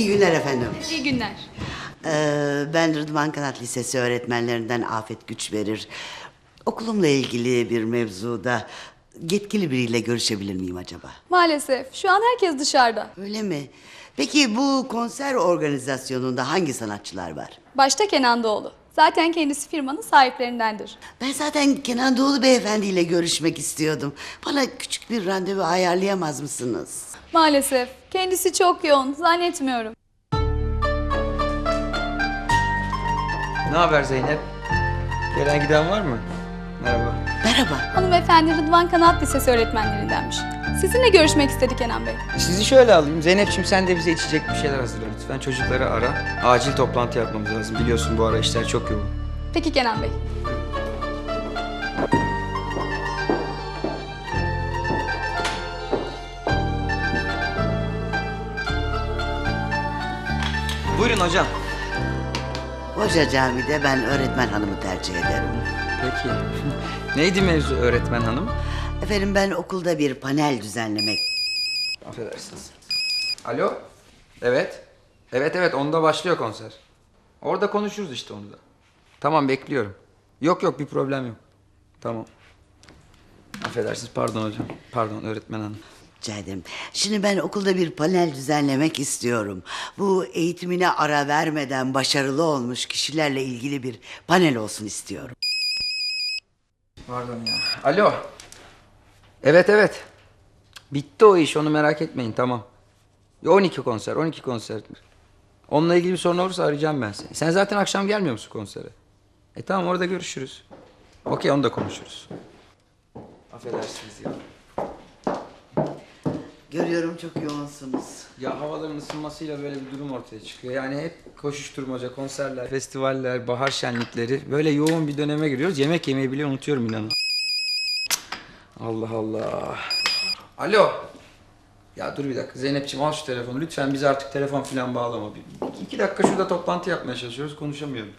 İyi günler efendim. İyi günler. Ee, ben Rıdvan Kanat Lisesi öğretmenlerinden Afet Güç verir. Okulumla ilgili bir mevzuda yetkili biriyle görüşebilir miyim acaba? Maalesef şu an herkes dışarıda. Öyle mi? Peki bu konser organizasyonunda hangi sanatçılar var? Başta Kenan Doğulu. Zaten kendisi firmanın sahiplerindendir. Ben zaten Kenan Doğulu beyefendiyle görüşmek istiyordum. Bana küçük bir randevu ayarlayamaz mısınız? Maalesef. Kendisi çok yoğun. Zannetmiyorum. Ne haber Zeynep? Gelen giden var mı? Merhaba. Merhaba. Hanımefendi Rıdvan Kanat Lisesi öğretmenlerindenmiş. Sizinle görüşmek istedi Kenan Bey. Sizi şöyle alayım. Zeynep'ciğim sen de bize içecek bir şeyler hazırla lütfen. Çocukları ara. Acil toplantı yapmamız lazım. Biliyorsun bu ara işler çok yoğun. Peki Kenan Bey. Buyurun hocam. Hoca camide ben öğretmen hanımı tercih ederim. Peki. Neydi mevzu öğretmen hanım? Efendim ben okulda bir panel düzenlemek Affedersiniz. Alo? Evet. Evet evet onda başlıyor konser. Orada konuşuruz işte onu da. Tamam bekliyorum. Yok yok bir problem yok. Tamam. Affedersiniz pardon hocam. Pardon öğretmen hanım. Rica ederim. Şimdi ben okulda bir panel düzenlemek istiyorum. Bu eğitimine ara vermeden başarılı olmuş kişilerle ilgili bir panel olsun istiyorum. Pardon ya. Alo. Evet evet. Bitti o iş onu merak etmeyin tamam. 12 konser 12 konser. Onunla ilgili bir sorun olursa arayacağım ben seni. Sen zaten akşam gelmiyor musun konsere? E tamam orada görüşürüz. Okey onu da konuşuruz. Affedersiniz ya. Görüyorum çok yoğunsunuz. Ya havaların ısınmasıyla böyle bir durum ortaya çıkıyor. Yani hep koşuşturmaca, konserler, festivaller, bahar şenlikleri. Böyle yoğun bir döneme giriyoruz. Yemek yemeyi bile unutuyorum inanın. Allah Allah. Alo. Ya dur bir dakika Zeynep'ciğim al şu telefonu. Lütfen bize artık telefon falan bağlama. Bir, iki dakika şurada toplantı yapmaya çalışıyoruz. Konuşamıyorum.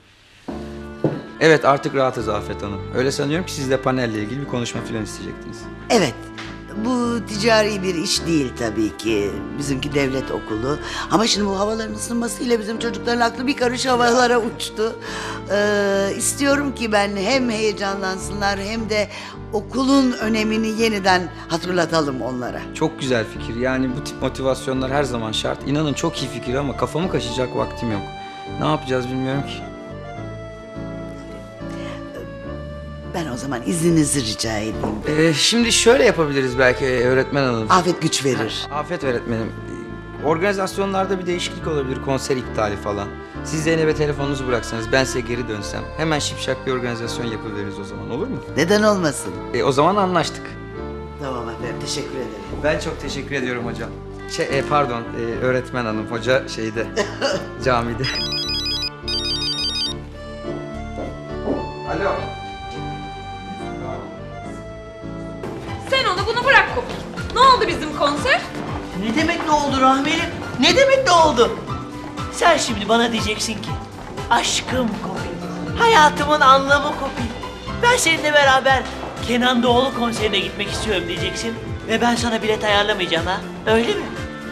Evet artık rahatız Afet Hanım. Öyle sanıyorum ki siz de panelle ilgili bir konuşma falan isteyecektiniz. Evet. Bu ticari bir iş değil tabii ki. Bizimki devlet okulu. Ama şimdi bu havaların ısınmasıyla bizim çocukların aklı bir karış havalara uçtu. Ee, istiyorum ki ben hem heyecanlansınlar hem de okulun önemini yeniden hatırlatalım onlara. Çok güzel fikir. Yani bu tip motivasyonlar her zaman şart. İnanın çok iyi fikir ama kafamı kaşıyacak vaktim yok. Ne yapacağız bilmiyorum ki. Ben o zaman izninizi rica edeyim. Ee, şimdi şöyle yapabiliriz belki öğretmen hanım. Afet güç verir. Afet öğretmenim. Organizasyonlarda bir değişiklik olabilir, konser iptali falan. Siz Zeynep'e telefonunuzu bıraksanız, ben size geri dönsem. Hemen şipşak bir organizasyon yapıveririz o zaman, olur mu? Neden olmasın? E, o zaman anlaştık. Tamam efendim teşekkür ederim. Ben çok teşekkür ediyorum hocam. Şey, e, pardon, e, öğretmen hanım, hoca şeyde, camide. Alo. Sen onu bunu bırak Kopil. Ne oldu bizim konser? Ne demek ne oldu Rahmelim? Ne demek ne oldu? Sen şimdi bana diyeceksin ki aşkım Kopil, hayatımın anlamı Kopil. Ben seninle beraber Kenan Doğulu konserine gitmek istiyorum diyeceksin ve ben sana bilet ayarlamayacağım ha. Öyle mi?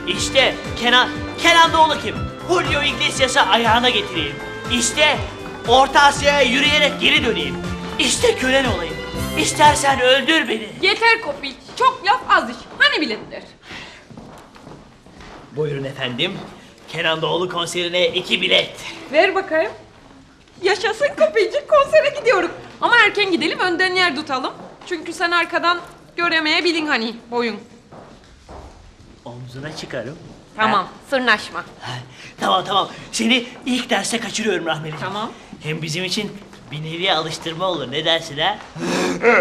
İşte Kenan, Kenan Doğulu kim? Julio Iglesias'ı ayağına getireyim. İşte Orta Asya'ya yürüyerek geri döneyim. İşte kölen olayım. İstersen öldür beni. Yeter Kopil. Çok laf az iş. Hani biletler? Buyurun efendim. Kenan Doğulu konserine iki bilet. Ver bakayım. Yaşasın Kopilcik konsere gidiyoruz. Ama erken gidelim önden yer tutalım. Çünkü sen arkadan göremeyebilin hani boyun. Omzuna çıkarım. Tamam sırnaşma. Ha, Tamam tamam. Seni ilk derste kaçırıyorum Rahmeli. Tamam. Hem bizim için bir nevi alıştırma olur. Ne dersin ha?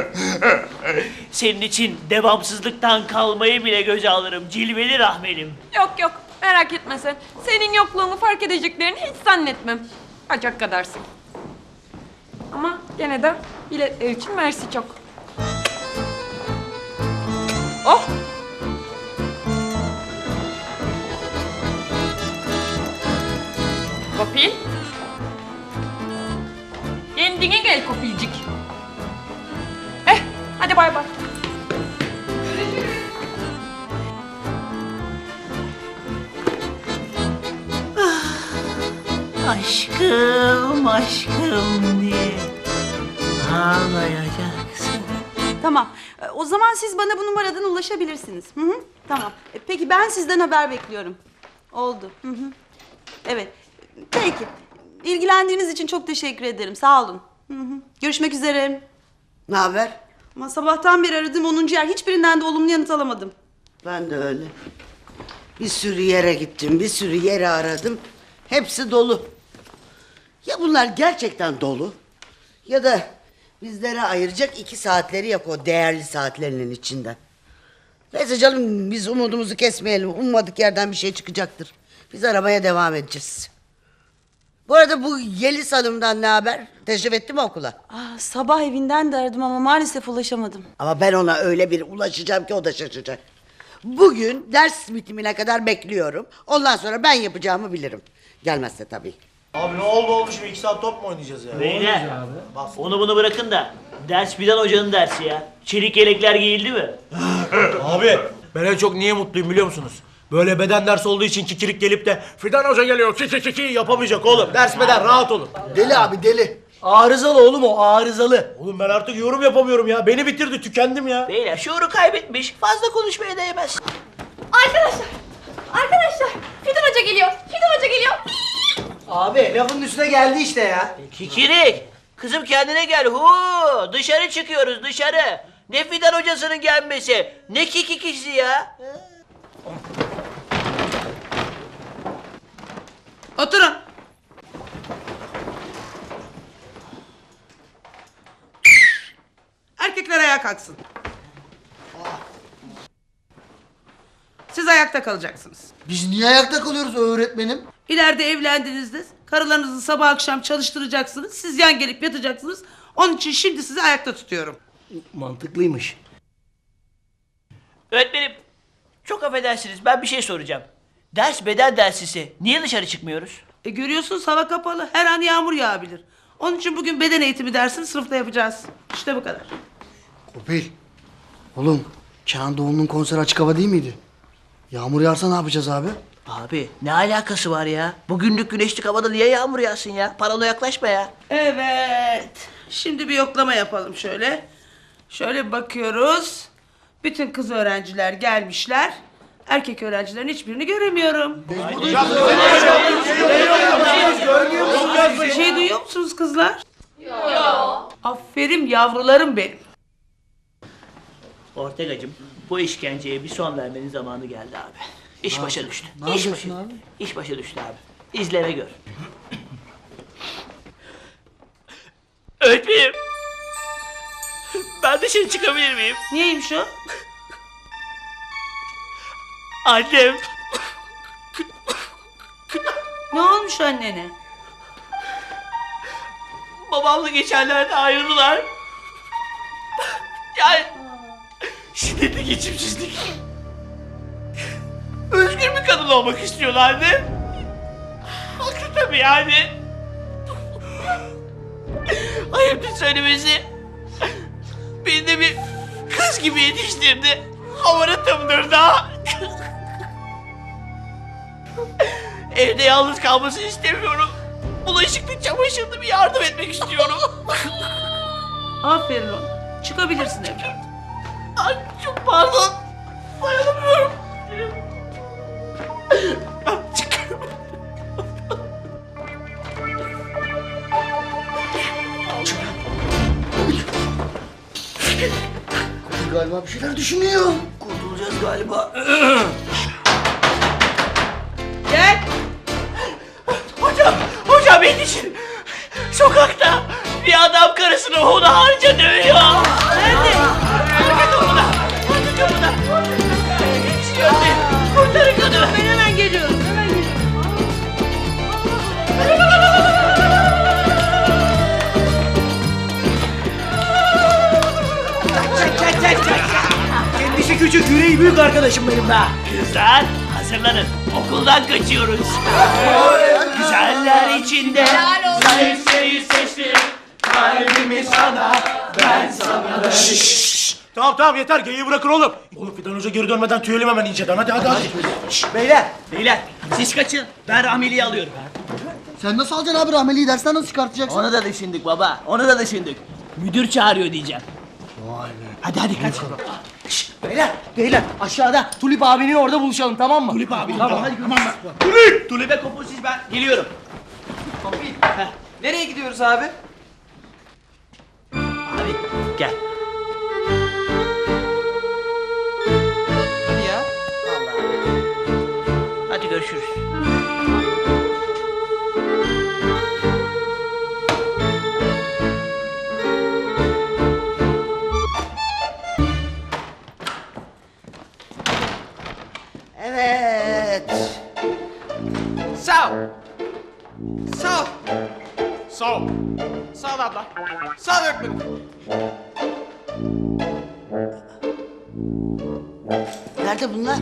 Senin için devamsızlıktan kalmayı bile göze alırım. Cilveli Rahmelim. Yok yok merak etme sen. Senin yokluğunu fark edeceklerini hiç zannetmem. Acak kadarsın. Ama gene de biletler için mersi çok. Oh! Gel Kopilcik. Eh, hadi bay bay. Aşkım aşkım diye ağlayacaksın. Tamam. E, O zaman siz bana bu numaradan ulaşabilirsiniz. Hı hı. Tamam. E, Peki ben sizden haber bekliyorum. Oldu. Hı hı. Evet. Peki. İlgilendiğiniz için çok teşekkür ederim. Sağ olun. Hı hı. Görüşmek üzere. Ne haber? Ama sabahtan beri aradım 10. yer. Hiçbirinden de olumlu yanıt alamadım. Ben de öyle. Bir sürü yere gittim, bir sürü yere aradım. Hepsi dolu. Ya bunlar gerçekten dolu ya da bizlere ayıracak iki saatleri yok o değerli saatlerinin içinden. Neyse canım biz umudumuzu kesmeyelim. Ummadık yerden bir şey çıkacaktır. Biz aramaya devam edeceğiz. Bu arada bu Yeliz Hanım'dan ne haber? Teşrif etti mi okula? Aa, sabah evinden de aradım ama maalesef ulaşamadım. Ama ben ona öyle bir ulaşacağım ki o da şaşacak. Bugün ders bitimine kadar bekliyorum. Ondan sonra ben yapacağımı bilirim. Gelmezse tabii. Abi ne oldu olmuş bir iki saat top mu oynayacağız ya? Beyler onu bunu bırakın da ders Fidan Hoca'nın dersi ya. Çelik yelekler giyildi mi? Abi ben en çok niye mutluyum biliyor musunuz? Böyle beden dersi olduğu için kikirik gelip de Fidan Hoca geliyor kiki kiki yapamayacak oğlum. Ders beden rahat olun. Deli abi deli. Arızalı oğlum o arızalı. Oğlum ben artık yorum yapamıyorum ya. Beni bitirdi tükendim ya. Beyler şuuru kaybetmiş. Fazla konuşmaya değmez. Arkadaşlar! Arkadaşlar! Fidan Hoca geliyor! Fidan Hoca geliyor! Abi lafın üstüne geldi işte ya. Kikirik. Kızım kendine gel. Hu dışarı çıkıyoruz dışarı. Ne Fidan hocasının gelmesi. Ne kikikisi ya. Oturun. Erkekler ayağa kalksın. Siz ayakta kalacaksınız. Biz niye ayakta kalıyoruz öğretmenim? İleride evlendiğinizde karılarınızı sabah akşam çalıştıracaksınız. Siz yan gelip yatacaksınız. Onun için şimdi sizi ayakta tutuyorum. Mantıklıymış. Öğretmenim çok affedersiniz ben bir şey soracağım. Ders beden dersisi. Niye dışarı çıkmıyoruz? E görüyorsunuz hava kapalı. Her an yağmur yağabilir. Onun için bugün beden eğitimi dersini sınıfta yapacağız. İşte bu kadar. Kopil. Oğlum Kenan Doğulu'nun konseri açık hava değil miydi? Yağmur yağarsa ne yapacağız abi? Abi ne alakası var ya? Bugünlük güneşlik havada niye yağmur yağsın ya? Parano yaklaşma ya. Evet. Şimdi bir yoklama yapalım şöyle. Şöyle bir bakıyoruz. Bütün kız öğrenciler gelmişler. Erkek öğrencilerin hiçbirini göremiyorum. Bir şey duyuyor musunuz kızlar? Yok. Aferin yavrularım benim. Ortegacım bu işkenceye bir son vermenin zamanı geldi abi. İş başa düştü. Ne İş yapıyorsun başa- abi? İş başa düştü abi. İzle ve gör. Öğretmenim. Ben dışarı çıkabilir miyim? Niyeymiş o? Annem. Ne olmuş annene? Babamla geçenlerde ayrıldılar. Yani şiddetli geçimsizlik. Özgür bir kadın olmak istiyorlardı. Haklı tabii yani. Ayıptır söylemesi. Beni de bir kız gibi yetiştirdi. Hamaratımdır da. Evde yalnız kalmasını istemiyorum. Bulaşıklı çamaşırlı bir yardım etmek istiyorum. Aferin ona. Çıkabilirsin evladım. Ay çok pardon. Dayanamıyorum. Çıkıyorum. Kopil galiba bir şeyler düşünüyor. Kurtulacağız galiba. hunharca dövüyor. Nerede? Bakın kapıda. Bakın kapıda. Yetişiyor beni. Kurtarın kadını. Ben hemen geliyorum. Hemen geliyorum. Kendisi küçük yüreği büyük arkadaşım benim be. Kızlar hazırlanın. Okuldan kaçıyoruz. Güzeller içinde zayıflayı seçtim. Kalbimi sana, ben sana. Tamam tamam yeter geyiği bırakın oğlum. Oğlum Fidan Hoca geri dönmeden tüyelim hemen inceden hadi hadi hadi. Beyler, beyler siz kaçın. Ben Rahmeli'yi alıyorum. Sen nasıl alacaksın abi rahmeliyi dersten nasıl çıkartacaksın? Onu da düşündük baba. Onu da düşündük. Müdür çağırıyor diyeceğim. Vay be. Hadi hadi kaç. Şşş, beyler, beyler aşağıda Tulip abinin orada buluşalım tamam mı? Tulip abi. Tamam. Hadi tamam. Tulip! Tulip'e kopun siz ben geliyorum. Nereye gidiyoruz abi? Abi gel. Hadi ya. Vallahi. Hadi görüşürüz. Evet. Sağ ol. Sağ ol. Sağ ol. Sağ ol abla. Sağ ol öğretmenim. Nerede bunlar?